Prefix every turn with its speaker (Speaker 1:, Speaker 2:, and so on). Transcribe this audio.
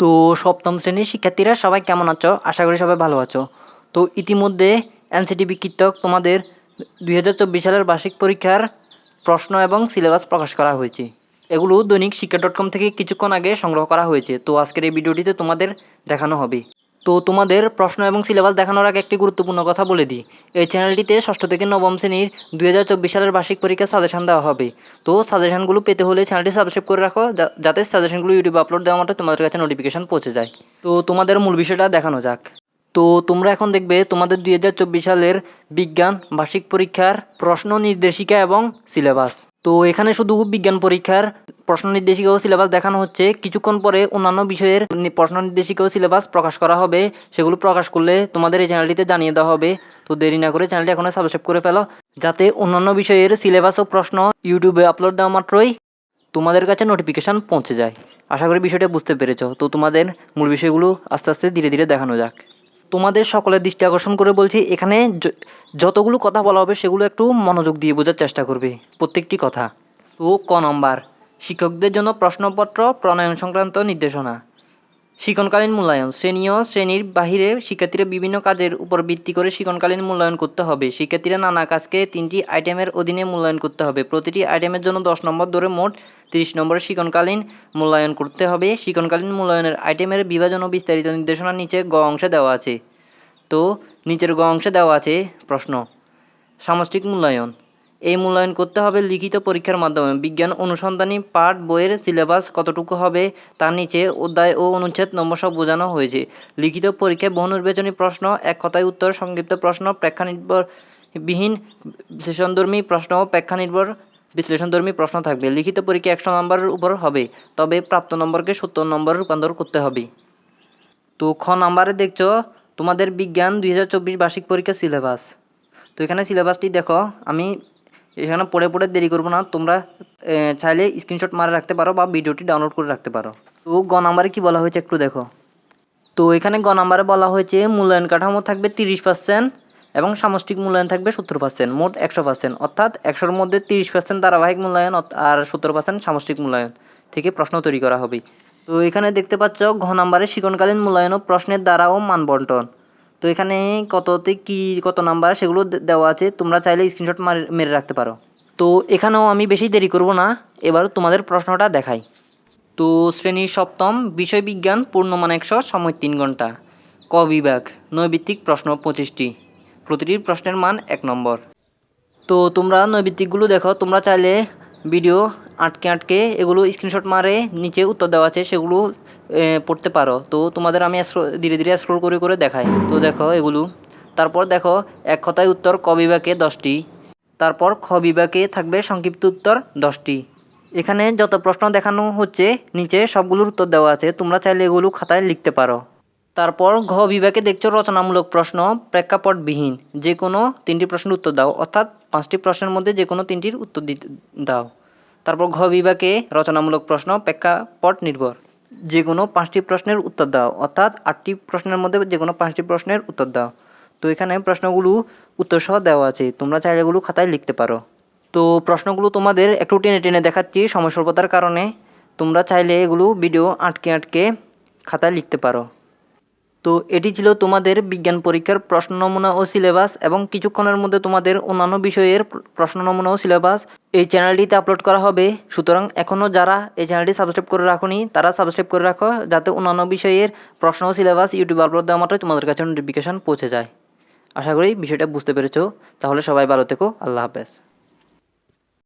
Speaker 1: তো সপ্তম শ্রেণির শিক্ষার্থীরা সবাই কেমন আছো? আশা করি সবাই ভালো আছো। তো ইতিমধ্যে এনসিটিভি কৃতক তোমাদের দুই হাজার চব্বিশ সালের বার্ষিক পরীক্ষার প্রশ্ন এবং সিলেবাস প্রকাশ করা হয়েছে। এগুলো দৈনিক শিক্ষা ডট কম থেকে কিছুক্ষণ আগে সংগ্রহ করা হয়েছে। তো আজকের এই ভিডিওটিতে তোমাদের দেখানো হবে। তো তোমাদের প্রশ্ন এবং সিলেবাস দেখানোর আগে একটি গুরুত্বপূর্ণ কথা বলে দিই। এই চ্যানেলটিতে ষষ্ঠ থেকে নবম শ্রেণির দুই হাজার চব্বিশ সালের বার্ষিক পরীক্ষার সাজেশন দেওয়া হবে। তো সাজেশনগুলো পেতে হলে চ্যানেলটি সাবস্ক্রাইব করে রাখো যাতে সাজেশনগুলো ইউটিউবে আপলোড দেওয়া মাত্র তোমাদের কাছে নোটিফিকেশন পৌঁছে যায়। তো তোমাদের মূল বিষয়টা দেখানো যাক। তো তোমরা এখন দেখবে তোমাদের দুই হাজার চব্বিশ সালের বিজ্ঞান, বার্ষিক পরীক্ষার প্রশ্ন, নির্দেশিকা এবং সিলেবাস। তো এখানে শুধু বিজ্ঞান পরীক্ষার প্রশ্ন নির্দেশিকা ও সিলেবাস দেখানো হচ্ছে। কিছুক্ষণ পরে অন্যান্য বিষয়ের প্রশ্ন নির্দেশিকা ও সিলেবাস প্রকাশ করা হবে। সেগুলো প্রকাশ করলে তোমাদের এই চ্যানেলটিতে জানিয়ে দেওয়া হবে। তো দেরি না করে চ্যানেলটি এখনও সাবস্ক্রাইব করে ফেলো, যাতে অন্যান্য বিষয়ের সিলেবাস ও প্রশ্ন ইউটিউবে আপলোড দেওয়া মাত্রই তোমাদের কাছে নোটিফিকেশান পৌঁছে যায়। আশা করি বিষয়টা বুঝতে পেরেছ। তো তোমাদের মূল বিষয়গুলো আস্তে আস্তে ধীরে ধীরে দেখানো যাক। তোমাদের সকলের দৃষ্টি আকর্ষণ করে বলছি, এখানে যতগুলো কথা বলা হবে সেগুলো একটু মনোযোগ দিয়ে বোঝার চেষ্টা করবে প্রত্যেকটি কথা। তো ক নম্বর, শিক্ষকদের জন্য প্রশ্নপত্র, প্রণয়ন সংক্রান্ত নির্দেশনা। শিক্ষণকালীন মূল্যায়ন। শ্রেণি ও শ্রেণির বাহিরে শিক্ষার্থীরা বিভিন্ন কাজের উপর ভিত্তি করে শিক্ষণকালীন মূল্যায়ন করতে হবে। শিক্ষার্থীরা নানা কাজকে তিনটি আইটেমের অধীনে মূল্যায়ন করতে হবে। প্রতিটি আইটেমের জন্য দশ নম্বর ধরে মোট তিরিশ নম্বরের শিক্ষণকালীন মূল্যায়ন করতে হবে। শিক্ষণকালীন মূল্যায়নের আইটেমের বিভাজন ও বিস্তারিত নির্দেশনা নিচে গ অংশে দেওয়া আছে। তো, নিচের গ অংশে দেওয়া আছে প্রশ্ন। সামষ্টিক মূল্যায়ন। এই মূল্যায়ন করতে হবে লিখিত পরীক্ষার মাধ্যমে। বিজ্ঞান অনুসন্ধানী পাঠ বইয়ের সিলেবাস কতটুকু হবে তার নিচে অধ্যায় ও অনুচ্ছেদ নম্বর সব বোঝানো হয়েছে। লিখিত পরীক্ষায় বহু নির্বাচনী প্রশ্ন, এক কথায় উত্তর, সংক্ষিপ্ত প্রশ্ন, প্রেক্ষানির্ভর বিহীন বিশ্লেষণধর্মী প্রশ্ন ও প্রেক্ষানির্ভর বিশ্লেষণধর্মী প্রশ্ন থাকবে। লিখিত পরীক্ষা একশো নম্বরের উপর হবে, তবে প্রাপ্ত নম্বরকে সত্তর নম্বরে রূপান্তর করতে হবে। তো খ নম্বরে দেখছ, তোমাদের বিজ্ঞান দুই হাজার চব্বিশ বার্ষিক পরীক্ষা সিলেবাস। তো এখানে সিলেবাসটি দেখো, আমি এখানে পড়ে পড়ে দেরি করব না। তোমরা চাইলে স্ক্রিনশট মারে রাখতে পারো বা ভিডিওটি ডাউনলোড করে রাখতে পারো। তো গ নাম্বারে কী বলা হয়েছে একটু দেখো। তো এখানে গ নাম্বারে বলা হয়েছে, মূল্যায়ন কাঠামো থাকবে তিরিশ পার্সেন্ট এবং সামষ্টিক মূল্যায়ন থাকবে সত্তর পার্সেন্ট মোট একশো পার্সেন্ট অর্থাৎ একশোর মধ্যে তিরিশ পার্সেন্ট ধারাবাহিক মূল্যায়ন আর সত্তর পার্সেন্ট সামষ্টিক মূল্যায়ন থেকে প্রশ্ন তৈরি করা হবে। তো এখানে দেখতে পাচ্ছ ঘ নাম্বারে শিকনকালীন মূল্যায়ন ও প্রশ্নের দ্বারা ও মান বন্টন তো এখানে কততে কি, কত নাম্বার সেগুলো দেওয়া আছে। তোমরা চাইলে স্ক্রিনশট মেরে রাখতে পারো। তো এখানেও আমি বেশি দেরি করব না। এবার তোমাদের প্রশ্নটা দেখাই। তো শ্রেণি সপ্তম, বিষয় বিজ্ঞান, পূর্ণমান একশো, সময় তিন ঘণ্টা। ক বিভাগ, নৈবিত্তিক প্রশ্ন পঁচিশটি। প্রতিটির প্রশ্নের মান এক নম্বর। তো তোমরা নৈবিত্তিকগুলো দেখো। তোমরা চাইলে ভিডিও আটকে আটকে এগুলো স্ক্রিনশট মারে, নিচে উত্তর দেওয়া আছে, সেগুলো পড়তে পারো। তো তোমাদের আমি ধীরে ধীরে স্ক্রোল করে করে দেখাই। তো দেখো এগুলো। তারপর দেখো, এক কথায় উত্তর ক বিভাগে দশটি। তারপর খ বিভাগে থাকবে সংক্ষিপ্ত উত্তর দশটি। এখানে যত প্রশ্ন দেখানো হচ্ছে, নিচে সবগুলোর উত্তর দেওয়া আছে। তোমরা চাইলে এগুলো খাতায় লিখতে পারো। তারপর ঘ বিভাগে দেখছ রচনামূলক প্রশ্ন, প্রেক্ষাপটবিহীন যে কোনো তিনটি প্রশ্নের উত্তর দাও, অর্থাৎ পাঁচটি প্রশ্নের মধ্যে যে কোনো তিনটির উত্তর দিতে দাও। তারপর ঘ বিভাগে রচনামূলক প্রশ্ন প্রেক্ষাপট নির্ভর যে কোনো পাঁচটি প্রশ্নের উত্তর দাও, অর্থাৎ আটটি প্রশ্নের মধ্যে যে কোনো পাঁচটি প্রশ্নের উত্তর দাও। তো এখানে প্রশ্নগুলো উত্তরসহ দেওয়া আছে, তোমরা চাইলে এগুলো খাতায় লিখতে পারো। তো প্রশ্নগুলো তোমাদের একটু টেনে টেনে দেখাচ্ছি সময় স্বল্পতার কারণে, তোমরা চাইলে এগুলো ভিডিও আটকে আটকে খাতায় লিখতে পারো। তো এটি ছিল তোমাদের বিজ্ঞান পরীক্ষার প্রশ্ন নমুনা ও সিলেবাস এবং কিছুক্ষণের মধ্যে তোমাদের অন্যান্য বিষয়ের প্রশ্ন নমুনা ও সিলেবাস এই চ্যানেলটিতে আপলোড করা হবে। সুতরাং এখনও যারা এই চ্যানেলটি সাবস্ক্রাইব করে রাখোনি, তারা সাবস্ক্রাইব করে রাখো যাতে অন্যান্য বিষয়ের প্রশ্ন ও সিলেবাস ইউটিউবে আপলোড দেওয়া মাত্রই তোমাদের কাছে নোটিফিকেশান পৌঁছে যায়। আশা করি বিষয়টা বুঝতে পেরেছ। তাহলে সবাই ভালো থেকো। আল্লাহ হাফেজ।